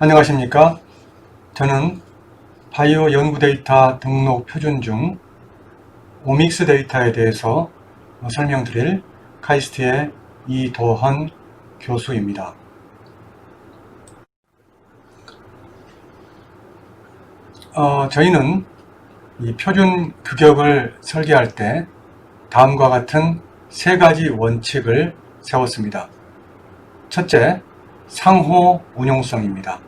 안녕하십니까. 저는 바이오 연구 데이터 등록 표준 중 오믹스 데이터에 대해서 설명드릴 카이스트의 이도헌 교수입니다. 어, 저희는 이 표준 규격을 설계할 때 다음과 같은 세 가지 원칙을 세웠습니다. 첫째, 상호 운용성입니다.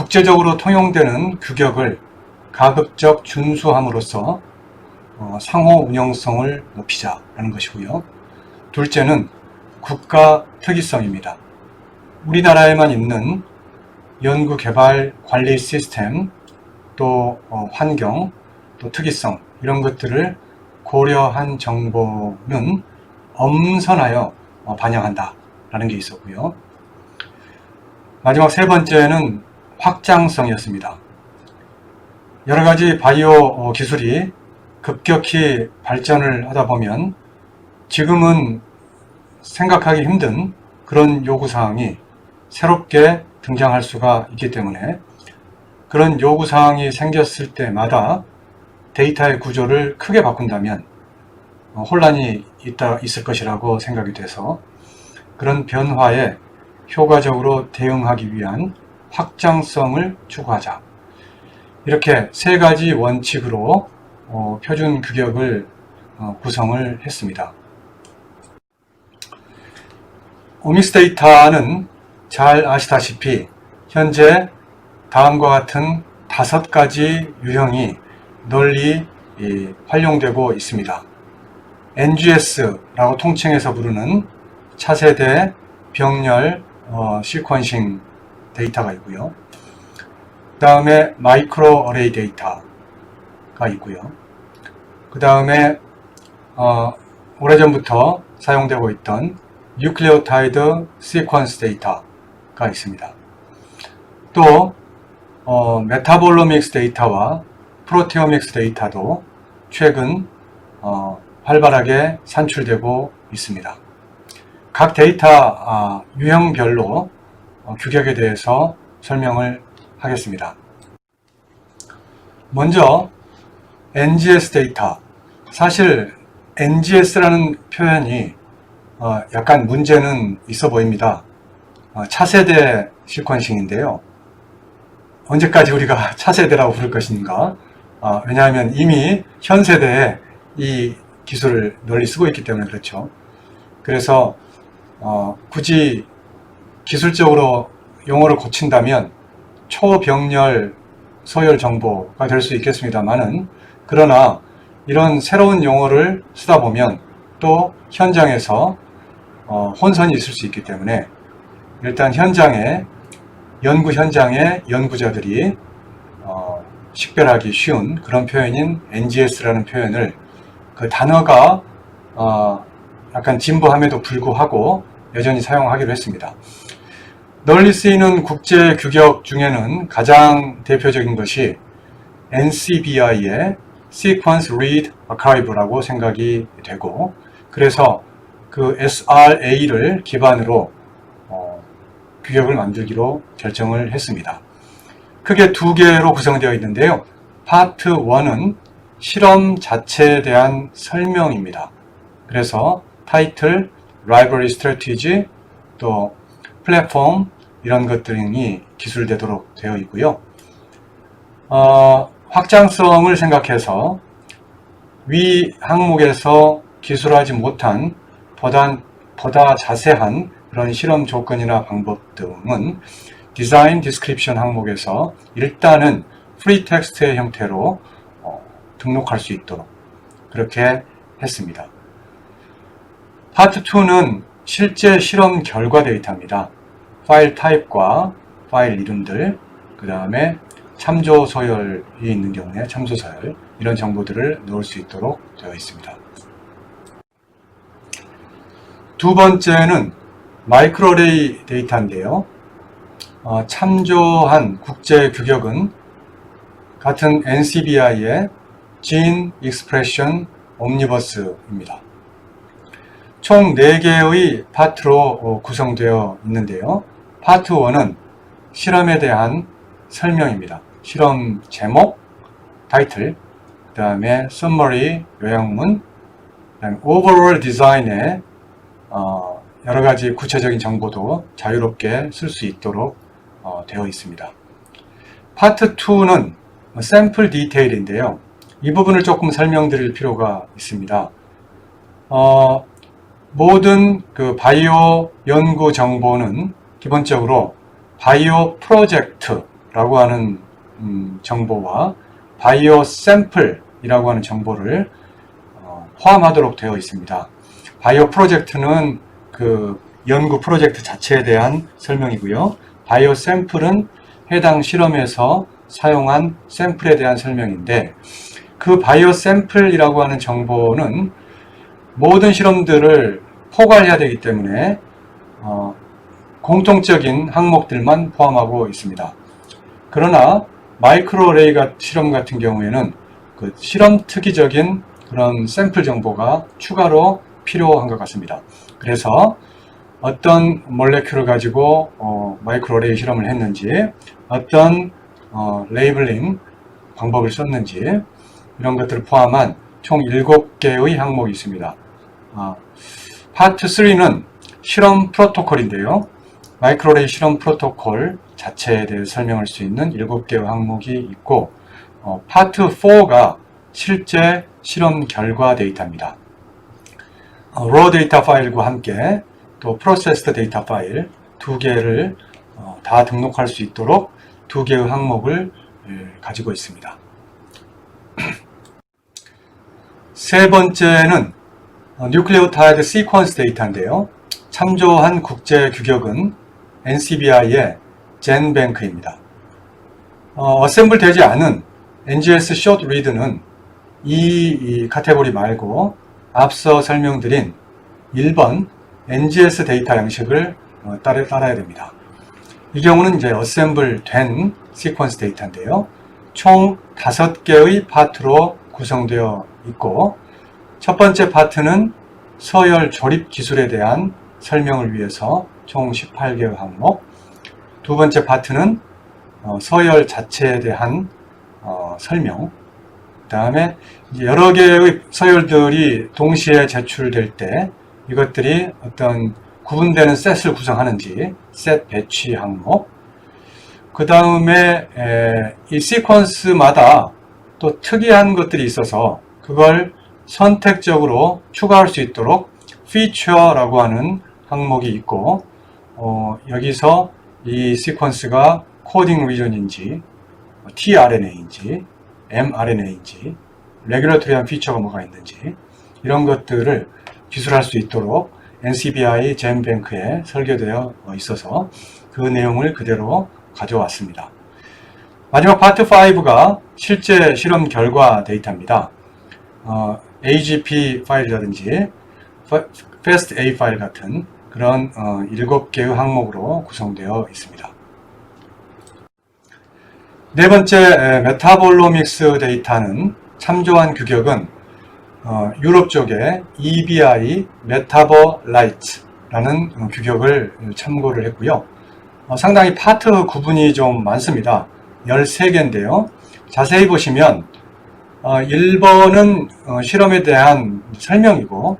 국제적으로 통용되는 규격을 가급적 준수함으로써 어, 상호 운영성을 높이자라는 것이고요. 둘째는 국가 특이성입니다. 우리나라에만 있는 연구 개발 관리 시스템, 또 어, 환경, 또 특이성 이런 것들을 고려한 정보는 엄선하여 어, 반영한다라는 게 있었고요. 마지막 세 번째는 확장성이었습니다. 여러 가지 바이오 어, 기술이 급격히 발전을 하다 보면 지금은 생각하기 힘든 그런 요구사항이 새롭게 등장할 수가 있기 때문에 그런 요구사항이 생겼을 때마다 데이터의 구조를 크게 바꾼다면 어, 혼란이 있다, 있을 것이라고 생각이 돼서 그런 변화에 효과적으로 대응하기 위한 확장성을 추구하자. 이렇게 세 가지 원칙으로 어, 표준 규격을 어, 구성을 했습니다. 오믹스 데이터는 잘 아시다시피 현재 다음과 같은 다섯 가지 유형이 널리 이, 활용되고 있습니다. NGS라고 통칭해서 부르는 차세대 병렬 어, 시퀀싱 데이터가 있고요. 그 다음에 마이크로 어레이 데이터가 있고요. 그 다음에 어, 오래전부터 사용되고 있던 뉴클레오타이드 시퀀스 데이터가 있습니다. 또 어, 메타볼로믹스 데이터와 프로테오믹스 데이터도 최근 어, 활발하게 산출되고 있습니다. 각 데이터 아, 유형별로 어, 규격에 대해서 설명을 하겠습니다. 먼저 NGS 데이터 사실 NGS라는 표현이 어, 약간 문제는 있어 보입니다. 어, 차세대 시퀀싱인데요. 언제까지 우리가 차세대라고 부를 것인가? 어, 왜냐하면 이미 현 세대에 이 기술을 널리 쓰고 있기 때문에 그렇죠. 그래서 어, 굳이 기술적으로 용어를 고친다면 초병렬 소열 정보가 될 수 있겠습니다만은 그러나 이런 새로운 용어를 쓰다 보면 또 현장에서 어, 혼선이 있을 수 있기 때문에 일단 현장에 연구 현장의 연구자들이 어, 식별하기 쉬운 그런 표현인 NGS라는 표현을 그 단어가 어, 약간 진보함에도 불구하고 여전히 사용하기로 했습니다. 널리 쓰이는 국제 규격 중에는 가장 대표적인 것이 NCBI의 Sequence Read Archive라고 생각이 되고 그래서 그 SRA를 기반으로 어, 규격을 만들기로 결정을 했습니다. 크게 두 개로 구성되어 있는데요. 파트 1은 실험 자체에 대한 설명입니다. 그래서 타이틀, 라이브러리 스트래티지, 또 플랫폼 이런 것들이 기술되도록 되어 있고요. 어, 확장성을 생각해서 위 항목에서 기술하지 못한 보다, 보다 자세한 그런 실험 조건이나 방법 등은 디자인 디스크립션 항목에서 일단은 프리 텍스트의 형태로 어, 등록할 수 있도록 그렇게 했습니다. 파트 2는 실제 실험 결과 데이터입니다. 파일 타입과 파일 이름들, 그 다음에 참조 서열이 있는 경우에 참조 서열 이런 정보들을 넣을 수 있도록 되어 있습니다. 두 번째는 마이크로레이 데이터인데요. 어, 참조한 국제 규격은 같은 NCBI의 Gene Expression Omnibuse입니다. 총 4개의 파트로 어, 구성되어 있는데요. 파트 1은 실험에 대한 설명입니다. 실험 제목, 타이틀, 그 다음에 summary, 요약문, 그다음에 overall 디자인의 어, 여러 가지 구체적인 정보도 자유롭게 쓸 수 있도록 어, 되어 있습니다. 파트 2는 샘플 디테일인데요. 이 부분을 조금 설명드릴 필요가 있습니다. 어, 모든 그 바이오 연구 정보는 기본적으로 바이오 프로젝트라고 하는 음, 정보와 바이오 샘플이라고 하는 정보를 어, 포함하도록 되어 있습니다. 바이오 프로젝트는 그 연구 프로젝트 자체에 대한 설명이고요. 바이오 샘플은 해당 실험에서 사용한 샘플에 대한 설명인데 그 바이오 샘플이라고 하는 정보는 모든 실험들을 포괄해야 되기 때문에 어, 공통적인 항목들만 포함하고 있습니다. 그러나 마이크로레이 실험 같은 경우에는 그 실험 특이적인 그런 샘플 정보가 추가로 필요한 것 같습니다. 그래서 어떤 몰레큐를 가지고 어, 마이크로레이 실험을 했는지 어떤 어, 레이블링 방법을 썼는지 이런 것들을 포함한 총 7개의 항목이 있습니다. 아, 파트 3는 실험 프로토콜인데요. 마이크로레이 실험 프로토콜 자체에 대해 설명할 수 있는 7개의 항목이 있고 어, 파트 4가 실제 실험 결과 데이터입니다. 어, raw 데이터 파일과 함께 또 processed 데이터 파일 두 개를 어, 다 등록할 수 있도록 두 개의 항목을 예, 가지고 있습니다. 세 번째는 뉴클레오타이드 시퀀스 데이터인데요. 참조한 국제 규격은 NCBI의 젠뱅크입니다. 어, 어셈블 되지 않은 NGS 숏 리드는 이, 이 카테고리 말고 앞서 설명드린 1번 NGS 데이터 양식을 어, 따라, 따라야 됩니다. 이 경우는 이제 어셈블 된 시퀀스 데이터인데요. 총 5개의 파트로 구성되어 있고 첫 번째 파트는 서열 조립 기술에 대한 설명을 위해서 총 18개의 항목. 두 번째 파트는 어, 서열 자체에 대한 어, 설명. 그 다음에 여러 개의 서열들이 동시에 제출될 때 이것들이 어떤 구분되는 셋을 구성하는지 셋 배치 항목. 그 다음에 이 시퀀스마다 또 특이한 것들이 있어서 그걸 선택적으로 추가할 수 있도록 feature라고 하는 항목이 있고 어, 여기서 이 시퀀스가 코딩 리전인지 tRNA인지 mRNA인지 레귤러토리한 피처가 뭐가 있는지 이런 것들을 기술할 수 있도록 NCBI 젠뱅크에 설계되어 있어서 그 내용을 그대로 가져왔습니다. 마지막 파트 5가 실제 실험 결과 데이터입니다. 어, AGP 파일이라든지 Fast A 파일 같은 그런 어, 7개의 항목으로 구성되어 있습니다. 네 번째 메타볼로믹스 데이터는 참조한 규격은 어, 유럽 쪽에 EBI 메타볼라이트라는 규격을 참고를 했고요. 어, 상당히 파트 구분이 좀 많습니다. 13개인데요. 자세히 보시면 어, 1번은 어, 실험에 대한 설명이고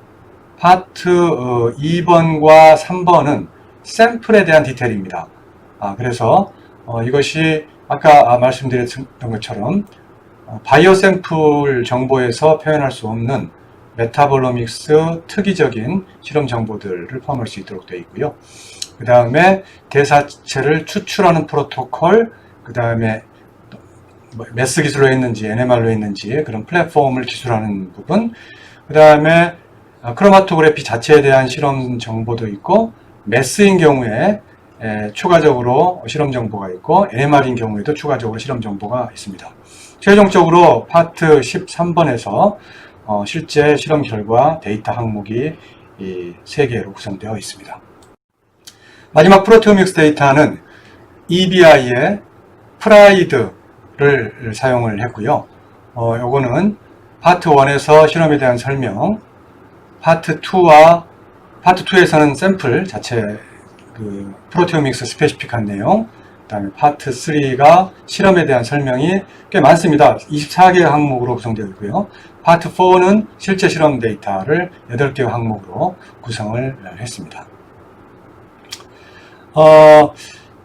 파트 2번과 어, 3번은 샘플에 대한 디테일입니다. 아, 그래서 어, 이것이 아까 말씀드렸던 것처럼 어, 바이오 샘플 정보에서 표현할 수 없는 메타볼로믹스 특이적인 실험 정보들을 포함할 수 있도록 되어 있고요. 그 다음에 대사체를 추출하는 프로토콜, 그 다음에 메스 기술로 했는지 NMR로 했는지 그런 플랫폼을 기술하는 부분, 그 다음에 아, 크로마토그래피 자체에 대한 실험 정보도 있고 메스인 경우에 에, 추가적으로 실험 정보가 있고 NMR인 경우에도 추가적으로 실험 정보가 있습니다. 최종적으로 파트 13번에서 어, 실제 실험 결과 데이터 항목이 이 3개로 구성되어 있습니다. 마지막 프로테오믹스 데이터는 EBI의 프라이드 를 사용을 했고요. 어, 요거는 파트 1에서 실험에 대한 설명, 파트 2와 파트 2에서는 샘플 자체 그 프로테오믹스 스페시픽한 내용, 그다음에 파트 3가 실험에 대한 설명이 꽤 많습니다. 24개 항목으로 구성되어 있고요. 파트 4는 실제 실험 데이터를 8개 항목으로 구성을 했습니다. 어,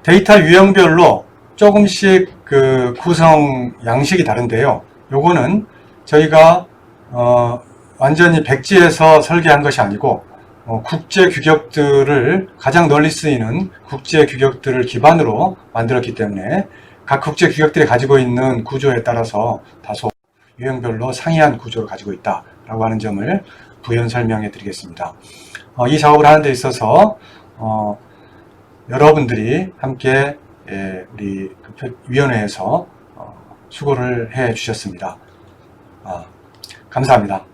데이터 유형별로 조금씩 그 구성 양식이 다른데요. 요거는 저희가 어, 완전히 백지에서 설계한 것이 아니고 어, 국제 규격들을 가장 널리 쓰이는 국제 규격들을 기반으로 만들었기 때문에 각 국제 규격들이 가지고 있는 구조에 따라서 다소 유형별로 상이한 구조를 가지고 있다라고 하는 점을 부연 설명해 드리겠습니다. 어, 이 작업을 하는 데 있어서 어, 여러분들이 함께 예, 우리 그 표- 위원회에서 어, 수고를 해 주셨습니다. 아, 감사합니다.